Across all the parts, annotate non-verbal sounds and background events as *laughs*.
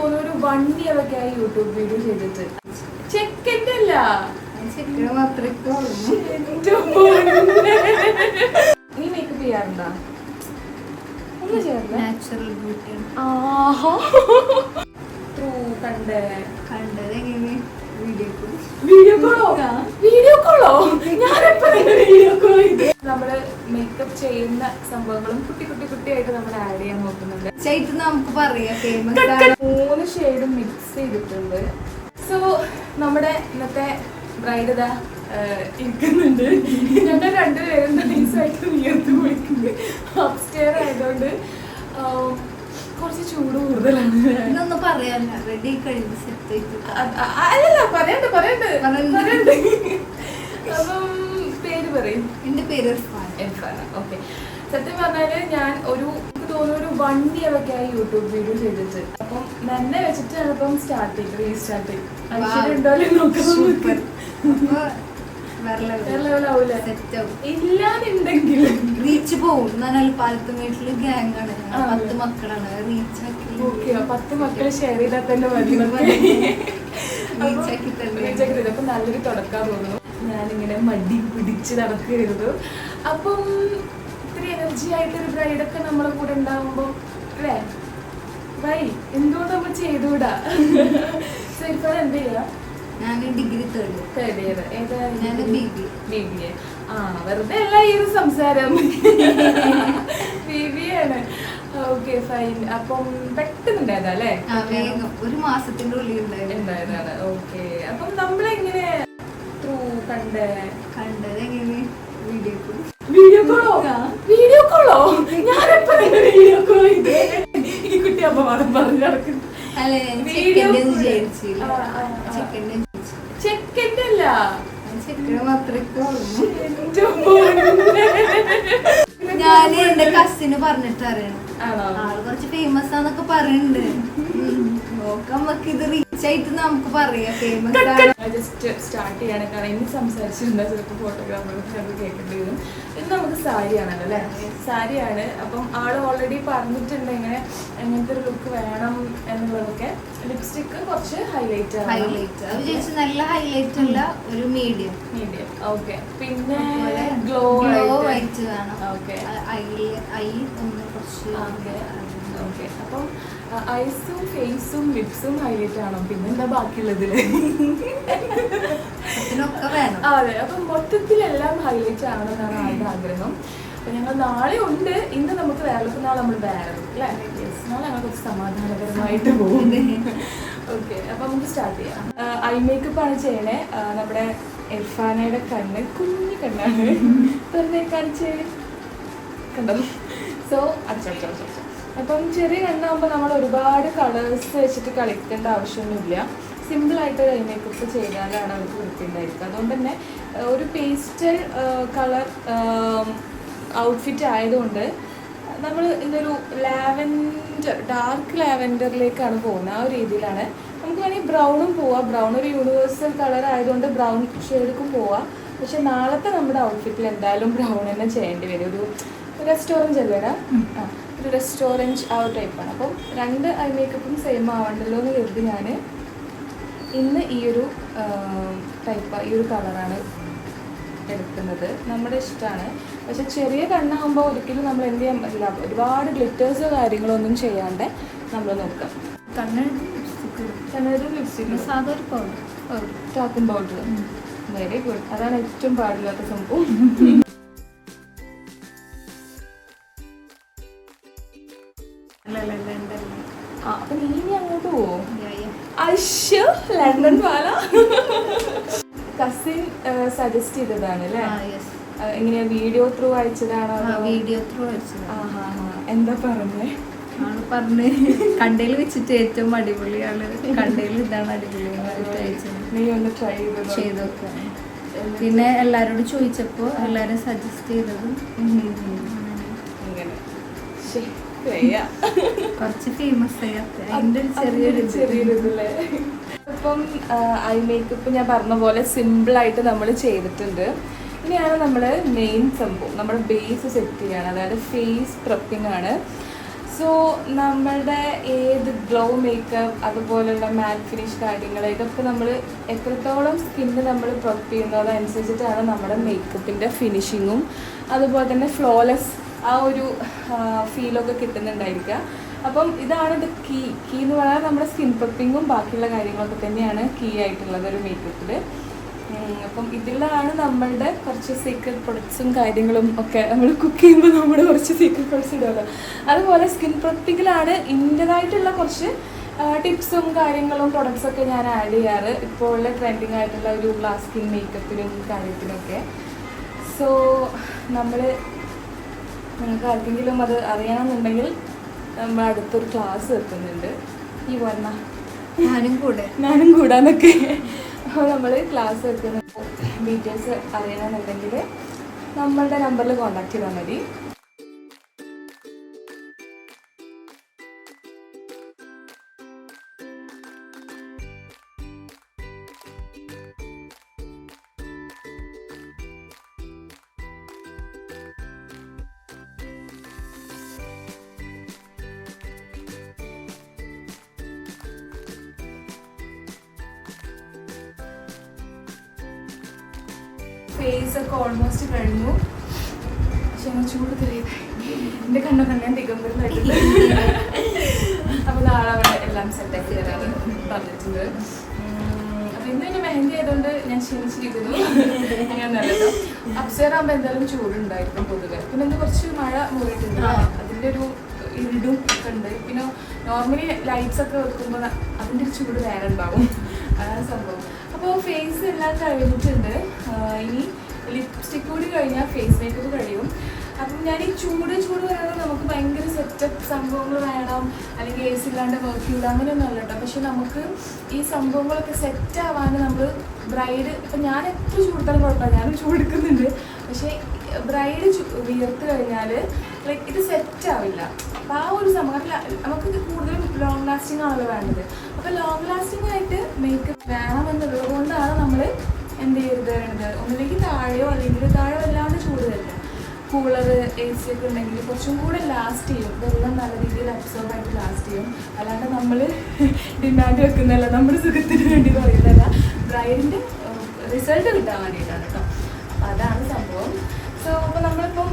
തോന്നുന്നു ഒരു one year ഒക്കെ ആയി യൂട്യൂബ് വീഡിയോ ചെയ്തിട്ട്. ചെക്കന്റെ അല്ല നീ മേക്കപ്പ് ചെയ്യാറുണ്ടോ? നാച്ചുറൽ ബ്യൂട്ടി ആഹാ ത്രൂ കണ്ടേ കണ്ടത്. എങ്ങനെ വീഡിയോ കോളോ വീഡിയോ കോളോ ഞാനെപ്പോ *laughs* വീഡിയോ കോൾ നമ്മൾ മേക്കപ്പ് ചെയ്യുന്ന സംഭവങ്ങളും കുട്ടി കുട്ടി കുട്ടിയായിട്ട് നമ്മൾ ആഡ് ചെയ്യാൻ നോക്കുന്നുണ്ട്. ചേട്ടൻ നമുക്ക് പറയാം. മൂന്ന് ഷെയ്ഡും മിക്സ് ചെയ്തിട്ടുണ്ട്. സോ നമ്മുടെ ഇന്നത്തെ ബ്രൈഡ് ഇതാ ഇരിക്കുന്നുണ്ട്. ഞങ്ങൾ രണ്ടുപേരും നൈസായിട്ട് ഉയർത്ത് വിളിക്കുന്നത് അപ്സ്റ്റെയർ ആയതുകൊണ്ട് ആം, കുറച്ച് ചൂട് കൂടുതലാണ് ഇതൊന്നും പറയാല്ല റെഡി കഴിഞ്ഞ് സെറ്റ് അല്ലല്ല പറയണ്ട് പറയണ്ട്. പറയണ്ട്. പറയണ്ട്. അപ്പം പേര് പറയും. എന്റെ പേര് ഇർഫാൻ. എൽഫാന ഓക്കെ. സത്യം പറഞ്ഞാൽ ഞാൻ ഒരു എനിക്ക് തോന്നുന്നു ഒരു വൺ ഇയർ ഒക്കെ ആയി യൂട്യൂബ് വീഡിയോ ചെയ്തിട്ട്. അപ്പം തന്നെ വെച്ചിട്ടാണ് ഇപ്പം സ്റ്റാർട്ട് ചെയ്ത് റീസ്റ്റാർട്ട് ചെയ്ത് നോക്കാം. ഇല്ലാന്നുണ്ടെങ്കിൽ. റീച്ച് പോവും. എന്നാൽ പാലത്തും വീട്ടിൽ ഗ്യാങ് ആണ്. പത്ത് മക്കളാണ്. റീച്ച് ആക്കി. പത്ത് മക്കളെ ഷെയർ ചെയ്താൽ തന്നെ മതി. *laughs* റീച്ച് ആക്കി തന്നെ. വിചാരിക്കരുത് അപ്പൊ നല്ലൊരു തുടക്കാൻ തോന്നുന്നു. ഞാനിങ്ങനെ മടി പിടിച്ച് നടക്കരുത്. അപ്പം ഇത്ര എനർജി ആയിട്ടൊരു ബ്രൈഡൊക്കെ നമ്മളെ കൂടെ ഉണ്ടാവുമ്പോ അല്ലേ? ബൈ എന്തുകൊണ്ട് നമ്മൾ ചെയ്തുകൂടാ? *laughs* സോ ഇപ്പൊ എന്ത് ചെയ്യാം? ഞാൻ ഡിഗ്രി തേർഡ് തേർഡ് ഇയർ ഞാൻ B B B B A ആ വെറുതെ അല്ല ഈ ഒരു സംസാരം. *laughs* ബി ബി ആണ്. ഓക്കെ ഫൈൻ അപ്പം പെട്ടെന്നുണ്ടായതാ അല്ലേ? ഒരു മാസത്തിന്റെ ഉള്ളിൽ ഉണ്ടായതാണ്. ഓക്കെ അപ്പം നമ്മളെങ്ങനെ ത്രൂ കണ്ട കണ്ടത് എങ്ങനെ? വീഡിയോ വീഡിയോ കോളോ വീഡിയോ കോളോ ഞാനെപ്പോ വീഡിയോ കോൾ ചെയ്ത്? ഈ കുട്ടി അപ്പൊ മതം പറഞ്ഞു നടക്കുന്നു. അല്ല? ഞാൻ Video ചെക്കന്റെ അല്ല ചെക്കന് എന്റെ കസിന് പറഞ്ഞിട്ടറിയണം ആൾ കുറച്ച് ഫേമസ് ആന്നൊക്കെ പറയുന്നുണ്ട്. നോക്കാം നമുക്ക് ഇത് ആയിട്ട് നമുക്ക് പറയാം. ഫേമസ് ആണ്. ജസ്റ്റ് സ്റ്റാർട്ട് ചെയ്യാണ്. കാരണം ഇനി സംസാരിച്ചിരുന്ന ചിലപ്പോൾ ഫോട്ടോഗ്രാഫേഴ്സ് അത് കേൾക്കേണ്ടി വരും. ഇത് നമുക്ക് സാരിയാണല്ലോ അല്ലേ? സാരിയാണ്. അപ്പം ആൾ ഓൾറെഡി പറഞ്ഞിട്ടുണ്ട് ഇങ്ങനെ എങ്ങനത്തെ ഒരു ലുക്ക് വേണം എന്നുള്ളതൊക്കെ. ലിപ്സ്റ്റിക്ക് കുറച്ച് ഹൈലൈറ്റ് ആണ്. നല്ല ഹൈലൈറ്റ് ഉള്ള ഒരു മീഡിയം മീഡിയം ഓക്കെ പിന്നെ ഗ്ലോ ഗ്ലോ ആയിട്ട്. വേണം. ഓക്കെ ഐ ഐ ഒന്ന് കുറച്ച് ഓക്കെ ഓക്കെ അപ്പം ഐസും ഫേസും ലിപ്സും ഹൈലൈറ്റ് ആണോ പിന്നെന്താ എന്താ ബാക്കിയുള്ളതിൽ അതെ. അപ്പൊ മൊത്തത്തിലെല്ലാം ഹൈലൈറ്റ് ആവണമെന്നാണ് ആളുടെ ആഗ്രഹം. അപ്പൊ ഞങ്ങൾ നാളെ ഉണ്ട്. ഇന്ന് നമുക്ക് വേറെ നാളെ നമ്മൾ വേറെ അല്ലേ? നാളെ ഞങ്ങൾ കുറച്ച് സമാധാനപരമായിട്ട് പോകും. ഓക്കെ അപ്പൊ നമുക്ക് സ്റ്റാർട്ട് ചെയ്യാം. ഐ മേക്കപ്പ് ആണ് ചെയ്യണേ. നമ്മുടെ ഇർഫാനയുടെ കണ്ണ് കുഞ്ഞു കണ്ണാണ്. തുറന്നേ കാണിച്ചേ? കണ്ടോ? സോ അടച്ചടച്ചടച്ചു അപ്പം ചെറിയ കണ്ണാകുമ്പോൾ നമ്മൾ ഒരുപാട് കളേഴ്സ് വെച്ചിട്ട് കളിക്കേണ്ട ആവശ്യമൊന്നുമില്ല. സിമ്പിളായിട്ട് ഐ മേക്കപ്പ് ചെയ്താലാണ് അവർക്ക് വൃത്തിയുണ്ടായിരിക്കുക. അതുകൊണ്ട് തന്നെ ഒരു പേസ്റ്റൽ കളർ ഔട്ട്ഫിറ്റ് ആയതുകൊണ്ട് നമ്മൾ ഇന്നൊരു ലാവൻഡർ ഡാർക്ക് ലാവൻഡറിലേക്കാണ് പോകുന്നത്. ആ ഒരു രീതിയിലാണ്. നമുക്ക് വേണമെങ്കിൽ ബ്രൗണും പോവാം. ബ്രൗൺ ഒരു യൂണിവേഴ്സൽ കളർ ആയതുകൊണ്ട് ബ്രൗൺ ഷെയ്ഡ്ക്കും പോവാം. പക്ഷെ നാളത്തെ നമ്മുടെ ഔട്ട്ഫിറ്റിൽ എന്തായാലും ബ്രൗൺ തന്നെ ചെയ്യേണ്ടി വരും. ഒരു റെസ്റ്റോറന്റ് അല്ലേടാ ഒരു റെസ്റ്റോറന്റ് ആ ഒരു ടൈപ്പാണ് അപ്പം രണ്ട് ഐ മേക്കപ്പും സെയിം ആവണ്ടല്ലോ എന്ന് കരുതി ഞാൻ ഇന്ന് ഈ ഒരു ടൈപ്പ് ഈ ഒരു കളറാണ് എടുക്കുന്നത്. നമ്മുടെ ഇഷ്ടമാണ് പക്ഷെ ചെറിയ കണ്ണാകുമ്പോൾ ഒരിക്കലും നമ്മൾ എന്ത് ചെയ്യാൻ പറ്റില്ല. ഒരുപാട് ഗ്ലിറ്റേഴ്സ് കാര്യങ്ങളൊന്നും ചെയ്യാണ്ട് നമ്മൾ നോക്കാം. ലിപ്സ്റ്റിക് കണ്ണൊരു ലിപ്സ്റ്റിക് സാധാ ഒരു പൗഡർ ടാക്കും പൗഡർ വെരി ഗുഡ് അതാണ് ഏറ്റവും പാടില്ലാത്ത സംഭവം. യാ. അശ്യോ ലണ്ടൻ പാല. കസിൻ സജസ്റ്റ് ചെയ്തതാണ് അല്ലേ? എങ്ങനെയാ വീഡിയോ ത്രൂ അയച്ചതാണോ വീഡിയോ ത്രൂ അയച്ചത്. എന്താ പറഞ്ഞേ? ആണ് പറഞ്ഞ്. കണ്ടയിൽ വെച്ചിട്ട് ഏറ്റവും അടിപൊളിയാണ്. കണ്ടയിൽ ഇതാണ് അടിപൊളി നീ ഒന്ന് ട്രൈ ചെയ്ത് പിന്നെ എല്ലാരോടും ചോദിച്ചപ്പോ എല്ലാരും സജസ്റ്റ് ചെയ്തതും ശ്ശേ, വയ്യ. കുറച്ച് ഫേമസ് അതിന്റെ ചെറിയൊരു ചെറിയൊരു ഇതില്ലേ ഇപ്പം ഐ മേക്കപ്പ് ഞാൻ പറഞ്ഞ പോലെ സിമ്പിൾ ആയിട്ട് നമ്മൾ ചെയ്തിട്ടുണ്ട്. ഇനിയാണ് നമ്മൾ മെയിൻ സംഭവം. നമ്മുടെ ബേസ് സെറ്റ് ചെയ്യാണ്. അതായത് ഫേസ് പ്രപ്പിംഗ് ആണ്. സോ നമ്മളുടെ ഏത് ഗ്ലോ മേക്കപ്പ് അതുപോലെയുള്ള മാറ്റ് ഫിനിഷ് കാര്യങ്ങൾ ഇതൊക്കെ നമ്മൾ എത്രത്തോളം സ്കിന്ന് നമ്മൾ പ്രൊപ്പ് ചെയ്യുന്നതനുസരിച്ചിട്ടാണ് നമ്മുടെ മേക്കപ്പിന്റെ ഫിനിഷിങ്ങും അതുപോലെ തന്നെ ഫ്ലോലെസ് ആ ഒരു ഫീലൊക്കെ കിട്ടുന്നുണ്ടായിരിക്കുക. അപ്പം ഇതാണ് ഇത് കീ കീ എന്ന് പറഞ്ഞാൽ നമ്മുടെ സ്കിൻ പപ്പിങ്ങും ബാക്കിയുള്ള കാര്യങ്ങളൊക്കെ തന്നെയാണ് കീ ആയിട്ടുള്ളത് ഒരു മേക്കപ്പിൽ അപ്പം ഇതിലാണ് നമ്മളുടെ കുറച്ച് സീക്രട്ട് പ്രൊഡക്ട്സും കാര്യങ്ങളും ഒക്കെ നമ്മൾ കുക്ക് ചെയ്യുമ്പോൾ നമ്മുടെ കുറച്ച് സീക്രട്ട് പ്രൊഡക്ട്സ് ഇടുമല്ലോ അതുപോലെ സ്കിൻ പ്രൊപ്പിങ്ങിലാണ് ഇന്റേതായിട്ടുള്ള കുറച്ച് ടിപ്സും കാര്യങ്ങളും പ്രൊഡക്ട്സൊക്കെ ഞാൻ ആഡ് ചെയ്യാറ്. ഇപ്പോൾ ഉള്ള ട്രെൻഡിങ് ആയിട്ടുള്ള ഒരു ഗ്ലാസ് സ്കിൻ മേക്കപ്പിനും കാര്യത്തിനൊക്കെ സോ നമ്മൾ നിങ്ങൾക്ക് ആർക്കെങ്കിലും അത് അറിയണമെന്നുണ്ടെങ്കിൽ നമ്മൾ അടുത്തൊരു ക്ലാസ് എത്തുന്നുണ്ട് ഈ വന്ന ഞാനും കൂടെ. ഞാനും കൂടാന്നൊക്കെ. അപ്പോൾ നമ്മൾ ക്ലാസ് എത്തുന്നുണ്ട് ഡീറ്റെയിൽസ് അറിയണമെന്നുണ്ടെങ്കിൽ നമ്മളുടെ നമ്പറിൽ കോൺടാക്ട് ചെയ്താൽ മതി. ഫേസ് ഒക്കെ ഓൾമോസ്റ്റ് കഴിഞ്ഞു. പക്ഷെ ഞാൻ ചൂട് തെളിയത് എന്റെ കണ്ണൊക്കെ ഞാൻ ദിഗംബരനായിട്ടുണ്ട് അപ്പോൾ നാളെ അവിടെ എല്ലാം സെറ്റാക്കി തരാറ് പറഞ്ഞിട്ടുണ്ട്. അപ്പം അപ്പോൾ ഇന്ന് പിന്നെ മെഹന്തി ആയതുകൊണ്ട് ഞാൻ ക്ഷീണിച്ചിരിക്കുന്നു. നല്ലത് അപ്സേർ ആകുമ്പോൾ എന്തായാലും ചൂടുണ്ടായിരിക്കും പൊതുവെ. പിന്നെ ഇന്ന് കുറച്ച് മഴ മൂടിയിട്ടുണ്ട്. അതിന്റെ ഒരു ഇരുടും ഒക്കെ ഉണ്ട്. പിന്നെ നോർമലി ലൈറ്റ്സ് ഒക്കെ വെക്കുമ്പോൾ അതിന്റെ ഒരു ചൂട് വേറെ ഉണ്ടാവും. അതാണ് സംഭവം. അപ്പോൾ ഫേസ് എല്ലാം കഴിഞ്ഞിട്ടുണ്ട്. ഇനി ലിപ്സ്റ്റിക് കൂടി കഴിഞ്ഞാൽ ഫേസ് മേക്കപ്പ് കഴിയും. അപ്പം ഞാൻ ഈ ചൂട് ചൂട് പറയുന്നത് നമുക്ക് ഭയങ്കര സെറ്റപ്പ് സംഭവങ്ങൾ വേണം. അല്ലെങ്കിൽ എ സി ഇല്ലാണ്ട് വർക്ക് ചെയ്യില്ല അങ്ങനെയൊന്നും അല്ല കേട്ടോ പക്ഷെ നമുക്ക് ഈ സംഭവങ്ങളൊക്കെ സെറ്റ് ആവാൻ നമ്മൾ ബ്രൈഡ് ഇപ്പം ഞാൻ എത്ര ചൂടുത്താലും കുഴപ്പമില്ല. ഞാനും ചൂടെടുക്കുന്നുണ്ട്. പക്ഷേ ബ്രൈഡ് വിയർത്ത് കഴിഞ്ഞാൽ ലൈക്ക് ഇത് സെറ്റ് ആവില്ല. അപ്പം ആ ഒരു സംഭവം നമുക്ക് കൂടുതലും ലോങ് ലാസ്റ്റിംഗ് ആണല്ലോ വേണ്ടത്. അപ്പോൾ ലോങ് ലാസ്റ്റിംഗ് ആയിട്ട് മേക്കപ്പ് വേണമെന്നുള്ളത് കൊണ്ടാണ് നമ്മൾ എന്ത് ചെയ്ത് തരേണ്ടത് ഒന്നില്ലെങ്കിൽ താഴെയോ അല്ലെങ്കിൽ താഴെ വല്ലാണ്ട് ചൂട് തരില്ല കൂളർ എ സി ഒക്കെ ഉണ്ടെങ്കിൽ കുറച്ചും കൂടെ ലാസ്റ്റ് ചെയ്യും. വെള്ളം നല്ല രീതിയിൽ അബ്സോർബ് ആയിട്ട് ലാസ്റ്റ് ചെയ്യും. അല്ലാണ്ട് നമ്മൾ ഡിമാൻഡ് വെക്കുന്നതല്ല നമ്മുടെ സുഖത്തിന് വേണ്ടി പറയുന്നതല്ല. ബ്രൈഡിന്റെ റിസൾട്ട് കിട്ടാൻ വേണ്ടിയിട്ടാണ് കേട്ടോ അപ്പോൾ അതാണ് സംഭവം. സോ അപ്പോൾ നമ്മളിപ്പം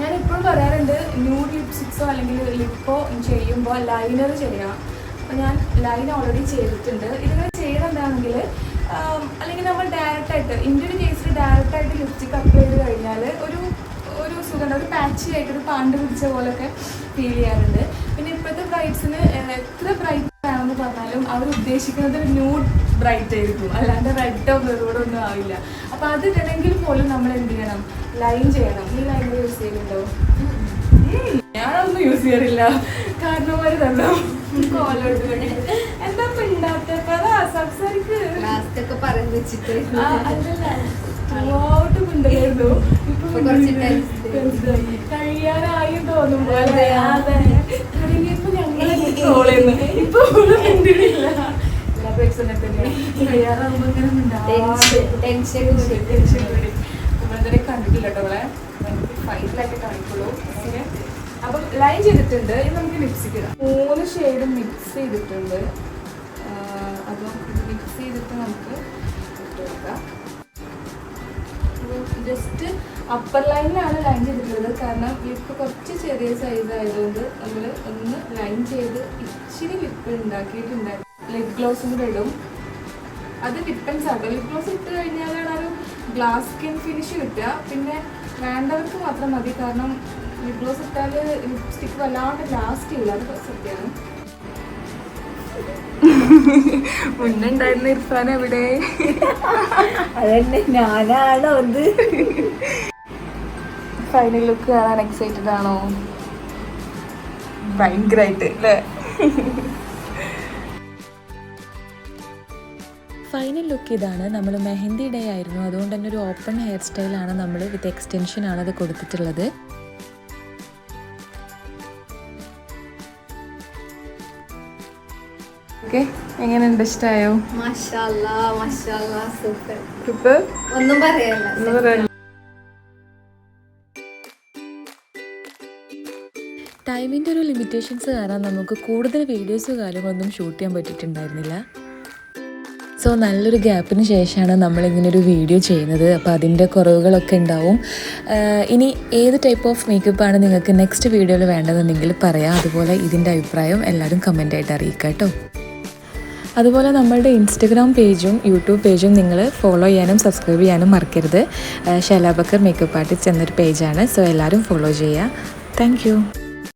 ഞാൻ എപ്പോഴും പറയാറുണ്ട് ന്യൂഡ് ലിപ്സ്റ്റിക്സോ അല്ലെങ്കിൽ ലിപ്പോ ചെയ്യുമ്പോൾ ലൈനർ ചെയ്യാം. അപ്പോൾ ഞാൻ ലൈൻ ഓൾറെഡി ചെയ്തിട്ടുണ്ട്. ഇതിങ്ങനെ ചെയ്യണമെന്നാണെങ്കിൽ അല്ലെങ്കിൽ നമ്മൾ ഡയറക്റ്റായിട്ട് എന്റെ ഒരു കേസിൽ ഡയറക്റ്റായിട്ട് ലിപ്സ്റ്റിക് അപ്ലൈ ചെയ്ത് കഴിഞ്ഞാൽ ഒരു ഒരു സുഖം ഒരു പാച്ചി ആയിട്ട് ഒരു പാണ്ട് പിടിച്ച പോലൊക്കെ ഫീൽ ചെയ്യാറുണ്ട്. പിന്നെ ഇപ്പോഴത്തെ ബ്രൈറ്റ്സിന് എത്ര ബ്രൈറ്റ് വേണമെന്ന് പറഞ്ഞാലും അവർ ഉദ്ദേശിക്കുന്നത് ഒരു ന്യൂഡ് ബ്രൈറ്റ് ആയിരിക്കും. അല്ലാണ്ട് റെഡോ വെറുതെ ഒന്നും ആവില്ല. അപ്പോൾ അത് ഇടണമെങ്കിൽ പോലും നമ്മൾ എന്ത് ചെയ്യണം? ലൈൻ ചെയ്യണം. ഈ ലൈൻ യൂസ് ചെയ്യുന്നുണ്ടോ ഞാനൊന്നും യൂസ് ചെയ്യാറില്ല. കാരണവർ തന്നെ. കോലോട്ട് എന്താ ഇപ്പം പറ സംസാരിക്ക്. ലാസ്റ്റ് ഒക്കെ പറഞ്ഞു വെച്ചിട്ട്. അല്ലല്ല ഇപ്പൊ. കഴിയാനായി. തുടങ്ങിയപ്പോ ഞങ്ങളെ troll ഇപ്പൊ. നമ്മളിതുവരെ കണ്ടിട്ടില്ല കേട്ടോ അവളെ ഫൈനലായിട്ട് കാണിക്കുള്ളൂ. അപ്പം ലൈൻ ചെയ്തിട്ടുണ്ട്. ഇനി നമുക്ക് മിക്സ് ഇടാം. മൂന്ന് ഷെയ്ഡ് മിക്സ് ചെയ്തിട്ടുണ്ട്. ജസ്റ്റ് അപ്പർ ലൈനിലാണ് ലൈൻ ചെയ്തിട്ടുള്ളത്. കാരണം ലിപ്പ് കുറച്ച് ചെറിയ സൈസ് ആയതുകൊണ്ട് നമ്മൾ ഒന്ന് ലൈൻ ചെയ്ത് ഇച്ചിരി ലിപ്പ് ഉണ്ടാക്കിയിട്ടുണ്ടായിരുന്നു ലിപ് ഗ്ലോസും കൂടെ ഇടും. അത് ഡിപ്പെൻസ് ആട്ടോ ലിപ് ഗ്ലോസ് ഇട്ട് കഴിഞ്ഞാലാണ് ഒരു ഗ്ലാസ് സ്കിൻ ഫിനിഷ് കിട്ടുക. പിന്നെ വേണ്ടവർക്ക് മാത്രം മതി. കാരണം ലിപ് ഗ്ലോസ് ഇട്ടാൽ ലിപ്സ്റ്റിക്ക് വല്ലാണ്ട് ലാസ്റ്റ് ചെയ്യില്ല അത് സത്യമാണ്. മുന്നുണ്ടായിരുന്ന ഇർഫാൻ എവിടെ അതന്നെ ഞാനാണോ അത്? ഫൈനൽ ലുക്ക് കാണാൻ എക്സൈറ്റഡ് ആണോ? ഭയങ്കരമായിട്ട് അല്ലേ? ഫൈനൽ ലുക്ക് ഇതാണ്. നമ്മൾ മെഹന്തി ഡേ ആയിരുന്നു. അതുകൊണ്ട് തന്നെ ഒരു ഓപ്പൺ ഹെയർ സ്റ്റൈലാണ് നമ്മൾ വിത്ത് എക്സ്റ്റെൻഷൻ ആണ് അത് കൊടുത്തിട്ടുള്ളത്. ഓക്കെ. എങ്ങനെയുണ്ട്? ഇഷ്ടമായോ സൂപ്പർ. ഒന്നും പറയല്ല ടൈമിന്റെ ഒരു ലിമിറ്റേഷൻസ് കാരണം നമുക്ക് കൂടുതൽ വീഡിയോസ് കാര്യങ്ങളൊന്നും ഷൂട്ട് ചെയ്യാൻ പറ്റിയിട്ടുണ്ടായിരുന്നില്ല. സോ നല്ലൊരു ഗ്യാപ്പിന് ശേഷമാണ് നമ്മളിങ്ങനൊരു വീഡിയോ ചെയ്യുന്നത്. അപ്പോൾ അതിന്റെ കുറവുകളൊക്കെ ഉണ്ടാവും. ഇനി ഏത് ടൈപ്പ് ഓഫ് മേക്കപ്പാണ് നിങ്ങൾക്ക് നെക്സ്റ്റ് വീഡിയോയിൽ വേണ്ടതെന്നുണ്ടെങ്കിൽ പറയാം. അതുപോലെ ഇതിന്റെ അഭിപ്രായം എല്ലാവരും കമന്റായിട്ട് അറിയിക്കാം കേട്ടോ. അതുപോലെ നമ്മളുടെ ഇൻസ്റ്റഗ്രാം പേജും യൂട്യൂബ് പേജും നിങ്ങൾ ഫോളോ ചെയ്യാനും സബ്സ്ക്രൈബ് ചെയ്യാനും മറക്കരുത്. ഷലാബക്കർ മേക്കപ്പ് ആർട്ടിസ്റ്റ് എന്നൊരു പേജാണ് സോ എല്ലാവരും ഫോളോ ചെയ്യുക. താങ്ക്